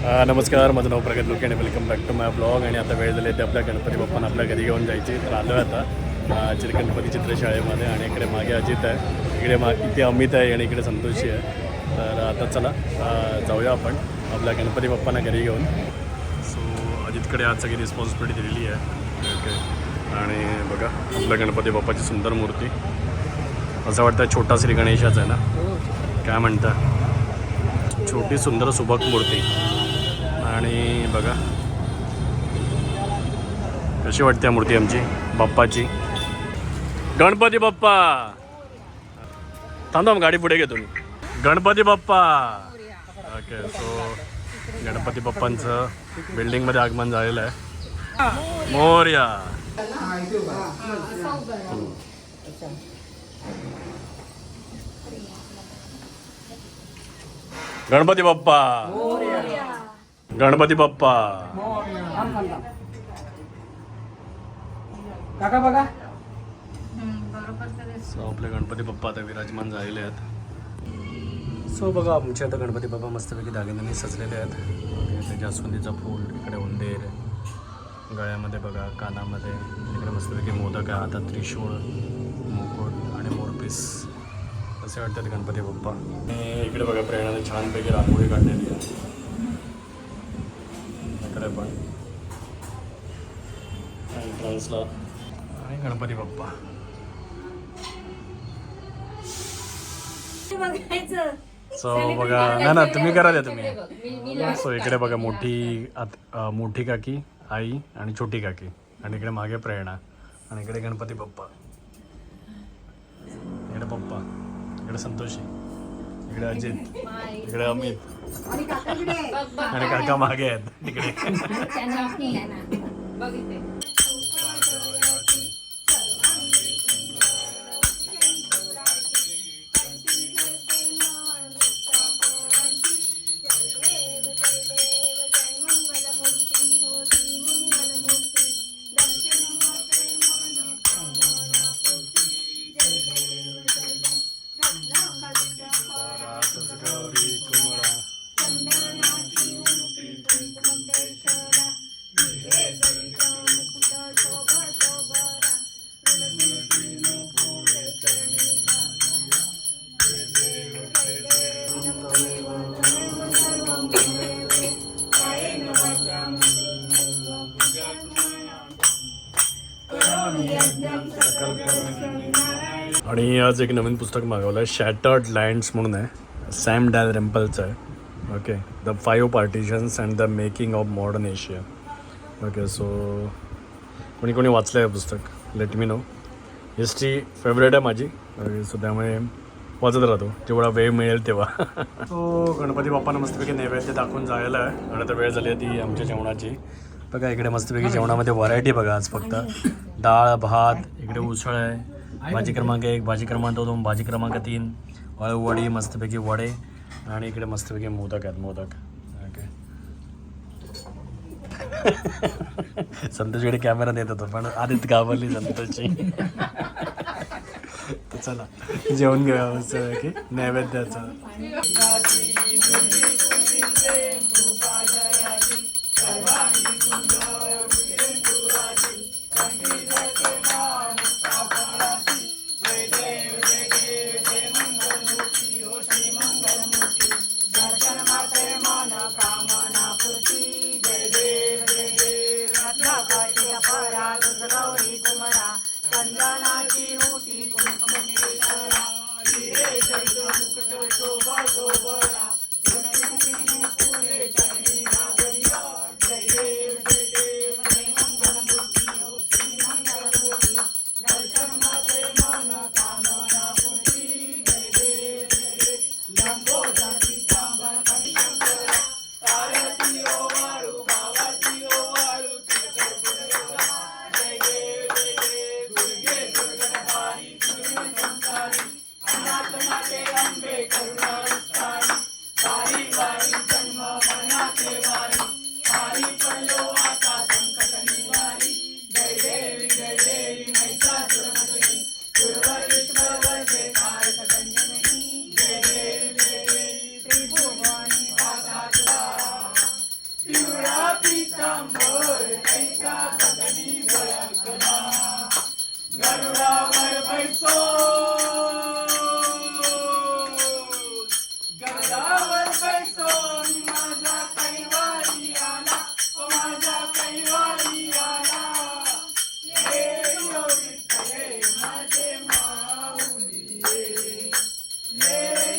नमस्कार माझं नाव प्रगत लोके आणि welcome back to my blog आणि आता वेळ झाली ते आपल्या गणपती बाप्पांना आपल्या घरी घेऊन जायची. तर आलो आहे आता चिर गणपती चित्रशाळेमध्ये आणि इकडे मागे अजित आहे. इकडे मा इथे अमित आहे आणि इकडे संतोषी आहे. तर आता चला जाऊया आपण आपल्या गणपती बाप्पांना घरी घेऊन. सो अजितकडे आज सगळी रिस्पॉन्सिबिलिटी दिलेली आहे. ओके आणि बघा आपल्या गणपती बाप्पाची सुंदर मूर्ती. असं वाटतं छोटा श्री गणेशाच आहे ना? काय म्हणता? छोटी सुंदर सुबक मूर्ती. आणि बघा. कशी वाटते मूर्ती आमची? बाप्पाची. गणपती बाप्पा. थांबा गाडी पुढे घेतो मी गणपती बाप्पा. ओके सो गणपती बाप्पांचं बिल्डिंगमध्ये आगमन झालेलं आहे. मोर्या. गणपती बाप्पा. गणपती बाप्पा. काका बघा. सो आपले गणपती बाप्पा आता विराजमान झालेले आहेत. सो बघा आमचे आता गणपती बाप्पा मस्तपैकी दागिन्यांनी सजलेले आहेत. इथे जास्वंदीचं फूल इकडे उंदीर गळ्यामध्ये बघा कानामध्ये. इकडे मस्तपैकी मोदक आहे हातात त्रिशूळ मुकुट आणि मोरपीस. असे वाटतात गणपती बाप्पा. इकडे बघा प्रेरणाने छानपैकी रांगोळी काढलेली आहे. इकडे पण. एंट्रन्सला आणि गणपती बाप्पा. सो बघा ना ना तुम्ही करा द्या तुम्ही सो इकडे बघा मोठी मोठी काकी आई आणि छोटी काकी. आणि इकडे मागे प्रेरणा. आणि इकडे गणपती बाप्पा. इकडे पप्पा. इकडे संतोषी. इकडे अजित. इकडे अमित. आणि काका मागे आहेत. तिकडे. आणि आज एक नवीन पुस्तक मागवलं आहे शॅटर्ड लँड्स म्हणून आहे. सॅम डॅल रेम्पलचं आहे. Okay the five partitions and the making of modern Asia okay so कोणी कोणी वाचलं आहे पुस्तक? Let me know history favourite आहे माझी. सो त्यामुळे वाचत राहतो. जेवढा वेळ मिळेल तेव्हा. सो गणपती बाप्पा मस्तपैकी नैवेद्य दाखवून जायला आहे. आणि आता वेळ झाली आहे ती आमच्या जेवणाची. बघा इकडे मस्तपैकी जेवणामध्ये व्हरायटी बघा आज फक्त. डाळ भात इकडे उसळ आहे. भाजी क्रमांक एक भाजी क्रमांक दोन भाजी क्रमांक तीन वडी मस्तपैकी वडे आणि इकडे मस्तपैकी मोदक आहेत मोदक. ओके संतोषकडे कॅमेरा देत होतो पण आधीच घाबरली संतोषची. तर चला जेवण घेऊया मस्तपैकी नैवेद्याचं. Take the hookah, go, go, go, go, go, go, go, go, go, go, go,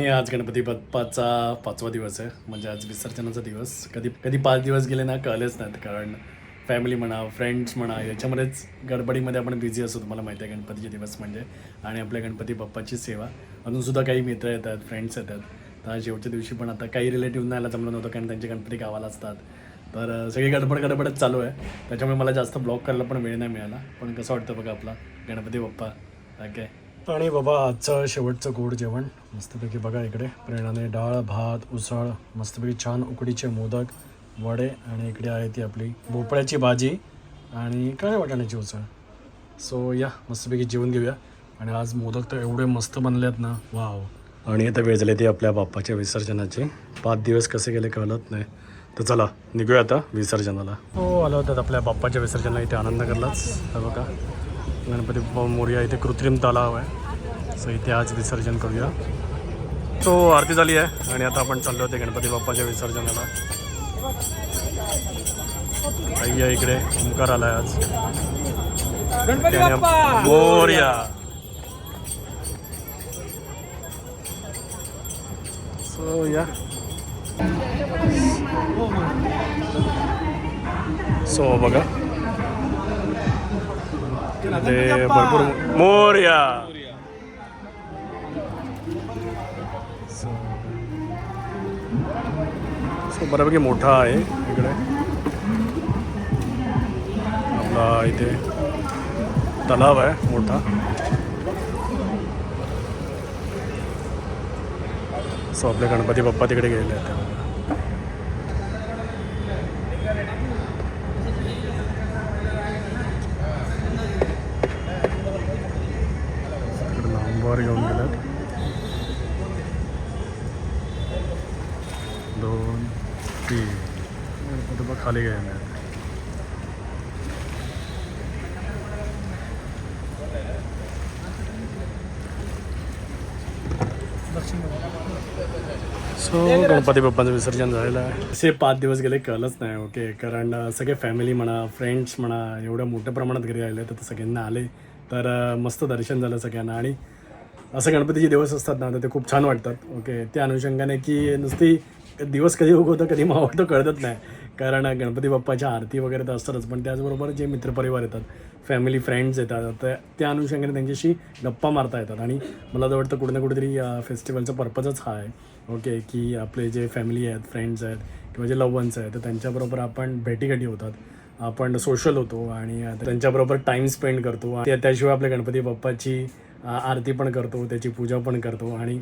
आणि आज गणपती बाप्पाचा पाचवा दिवस आहे. म्हणजे आज विसर्जनाचा दिवस. कधी कधी पाच दिवस गेले ना कळलेच नाहीत. कारण फॅमिली म्हणा फ्रेंड्स म्हणा याच्यामध्येच गडबडीमध्ये आपण बिझी असतो तुम्हाला माहिती आहे गणपतीचे दिवस म्हणजे. आणि आपल्या गणपती बाप्पाची सेवा. अजूनसुद्धा काही मित्र येतात फ्रेंड्स येतात. तर शेवटच्या दिवशी पण आता काही रिलेटिव्ह नाही आला जमलं नव्हतं कारण त्यांचे गणपती गावाला असतात. तर सगळी गडबड गडबडच चालू आहे. त्याच्यामुळे मला जास्त ब्लॉग करायला पण वेळ नाही मिळाला. पण कसं वाटतं बघा आपला गणपती बाप्पा. ओके आणि बाबा आजचं शेवटचं गोड जेवण. मस्तपैकी बघा इकडे प्रेरणाने डाळ भात उसळ मस्तपैकी छान उकडीचे मोदक वडे आणि इकडे आहे ती आपली भोपळ्याची भाजी आणि काय वाटाण्याची उसळ. सो या मस्तपैकी जेवण घेऊया. आणि आज मोदक तर एवढे मस्त बनले आहेत ना वाव. आणि आता वेळ झाली ती आपल्या बाप्पाच्या विसर्जनाची. पाच दिवस कसे गेले कळत नाही. तर चला निघूया आता विसर्जनाला. हो आलो होतं आपल्या बाप्पाच्या विसर्जनाला इथे आनंद करलाच बघा गणपती बाप्पा मोर्या इथे कृत्रिम तलाव आहे. सो इथे आज विसर्जन करूया. तो आरती झाली आहे आणि आता आपण चाललो होते गणपती बाप्पाच्या विसर्जनाला. अय्या इकडे ओंकार आलाय आज. मोर्या. सो या. सो बघा. ते भरपूर मोर्या. सो बऱ्यापैकी मोठा आहे इकडे. आपला इथे तलाव आहे मोठा. सो आपले गणपती बाप्पा तिकडे गेले आहेत तिकडे घेऊन गेलात. दोन तीन. गणपती खाली गेले सो गणपती बाप्पाचं विसर्जन झालेलं आहे. असे पाच दिवस गेले कळलंच नाही ओके कारण सगळे फॅमिली म्हणा फ्रेंड्स म्हणा एवढ्या मोठ्या प्रमाणात घरी आले तर सगळ्यांना आले. तर मस्त दर्शन झालं सगळ्यांना. आणि असं गणपतीचे दिवस असतात ना तर ते खूप छान वाटतात. ओके त्या अनुषंगाने की नुसती दिवस कधी उगवतो कधी मावळतो कळतच नाही. कारण गणपती बाप्पाच्या आरती वगैरे तर असतातच पण त्याचबरोबर जे मित्रपरिवार येतात फॅमिली फ्रेंड्स येतात तर त्या अनुषंगाने त्यांच्याशी गप्पा मारता येतात. आणि मला तर वाटतं कुठे ना कुठेतरी फेस्टिवलचा पर्पजच हा आहे. ओके की आपले जे फॅमिली आहेत फ्रेंड्स आहेत किंवा जे लवन्स वन्स आहेत तर त्यांच्याबरोबर आपण भेटीगाठी होतात. आपण सोशल होतो आणि त्यांच्याबरोबर टाईम स्पेंड करतो. त्याशिवाय आपल्या गणपती बाप्पाची आरती पण करतो त्याची पूजा पण करतो आणि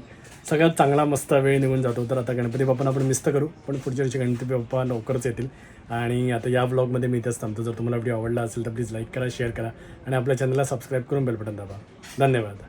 सगळ्यात चांगला मस्त वेळ निघून जातो. तर आता गणपती बाप्पांना आपण मिस्त करू पण पुढच्या वर्षी गणपती बाप्पा लवकरच येतील. आणि आता या ब्लॉगमध्ये मी इथेच थांबतो. जर तुम्हाला व्हिडिओ आवडला असेल तर प्लीज लाईक करा शेअर करा आणि आपल्या चॅनलला सबस्क्राईब करून बेल बटन दाबा. धन्यवाद.